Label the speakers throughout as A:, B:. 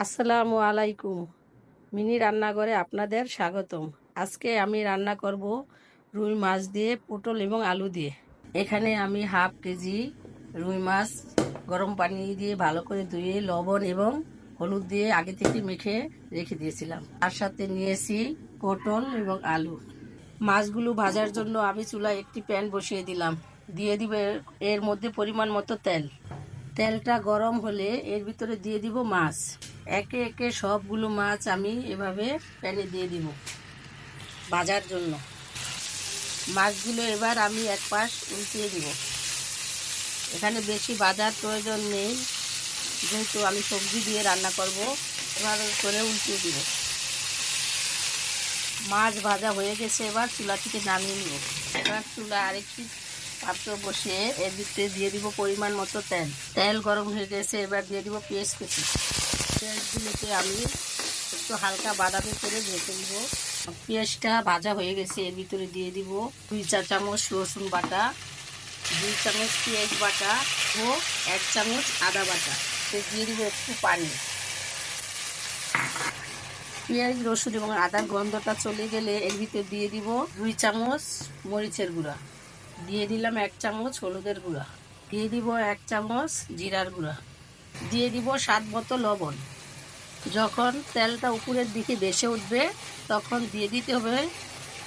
A: আসসালামু আলাইকুম। মিনি রান্নাঘরে আপনাদের স্বাগতম। আজকে আমি রান্না করব রুই মাছ দিয়ে, পটল এবং আলু দিয়ে। এখানে আমি হাফ কেজি রুই মাছ গরম পানি দিয়ে ভালো করে ধুয়ে, লবণ এবং হলুদ দিয়ে আগে থেকে মেখে রেখে দিয়েছিলাম। তার সাথে নিয়েছি পটল এবং আলু। মাছগুলো ভাজার জন্য আমি চুলায় একটি প্যান বসিয়ে দিলাম। দিয়ে দিব এর- মধ্যে পরিমাণ মতো তেল। তেলটা গরম হলে এর ভিতরে দিয়ে দিব মাছ। একে একে সবগুলো মাছ আমি এভাবে প্যানে দিয়ে দিব ভাজার জন্য। মাছগুলো এবার আমি এক পাশ উল্টিয়ে দিব। এখানে বেশি বাজার প্রয়োজন নেই, যেহেতু আমি সবজি দিয়ে রান্না করব এবার করে উল্টিয়ে দিব। মাছ ভাজা হয়ে গেছে, এবার চুলা থেকে নামিয়ে নিব। এবার চুলা আরেকটি পাত্র বসিয়ে এর ভিতরে দিয়ে দিব পরিমাণ মতো তেল। তেল গরম হয়ে গেছে, এবার দিয়ে দিব পেঁয়াজ কুচি। পেঁয়াজগুলোকে আমি একটু হালকা বাদামি করে ভেজে দিব পেঁয়াজটা ভাজা হয়ে গেছে, এর ভিতরে দিয়ে দিব দুই চা চামচ রসুন বাটা, দুই চামচ পেঁয়াজ বাটা ও এক চামচ আদা বাটা। দিয়ে দিব একটু পানি। পেঁয়াজ, রসুন এবং আদার গন্ধটা চলে গেলে এর ভিতরে দিয়ে দিব দুই চামচ মরিচের গুঁড়া। দিয়ে দিলাম এক চামচ হলুদের গুঁড়া। দিয়ে দিব এক চামচ জিরার গুঁড়া। দিয়ে দিব স্বাদ মতো লবণ। যখন তেলটা উপরের দিকে ভেসে উঠবে, তখন দিয়ে দিতে হবে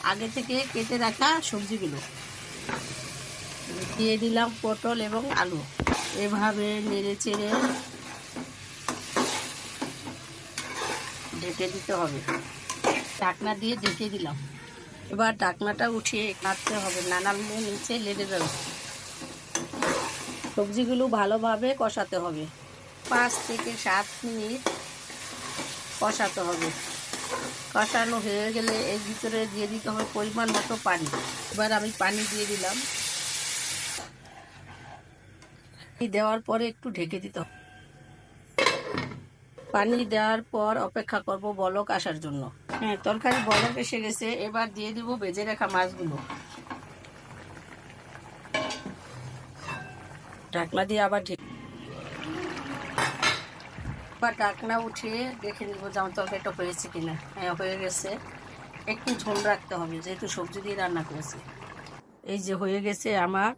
A: আগে থেকে কেটে রাখা সবজিগুলো। দিয়ে দিলাম পটল এবং আলু। এভাবে নেড়ে চেড়ে ঢেকে দিতে হবে। ঢাকনা দিয়ে ঢেকে দিলাম। এবার ঢাকনাটা উঠিয়ে নাড়তে হবে। নানালে নিচে লেগে যাবে। সবজিগুলো ভালোভাবে কষাতে হবে। পাঁচ থেকে সাত মিনিট কষাতে হবে। কষানো হয়ে গেলে এর ভিতরে দিয়ে দিতে হবে পরিমাণ মতো পানি। এবার আমি পানি দিয়ে দিলাম। দেওয়ার পরে একটু ঢেকে দিতে হবে। পানি দেওয়ার পর অপেক্ষা করব বলক আসার জন্য। হ্যাঁ তরকারি বলক এসে গেছে। এবার দিয়ে দিব বেজে রাখা মাছগুলো। ঢাকনা দিয়ে আবার ঢেকে এবার ডাকনা উঠিয়ে দেখে নিব যে আমার তরকারিটা হয়েছে কিনা। হ্যাঁ হয়ে গেছে। একটু ঝোল রাখতে হবে, যেহেতু সবজি দিয়ে রান্না করেছি। এই যে হয়ে গেছে আমার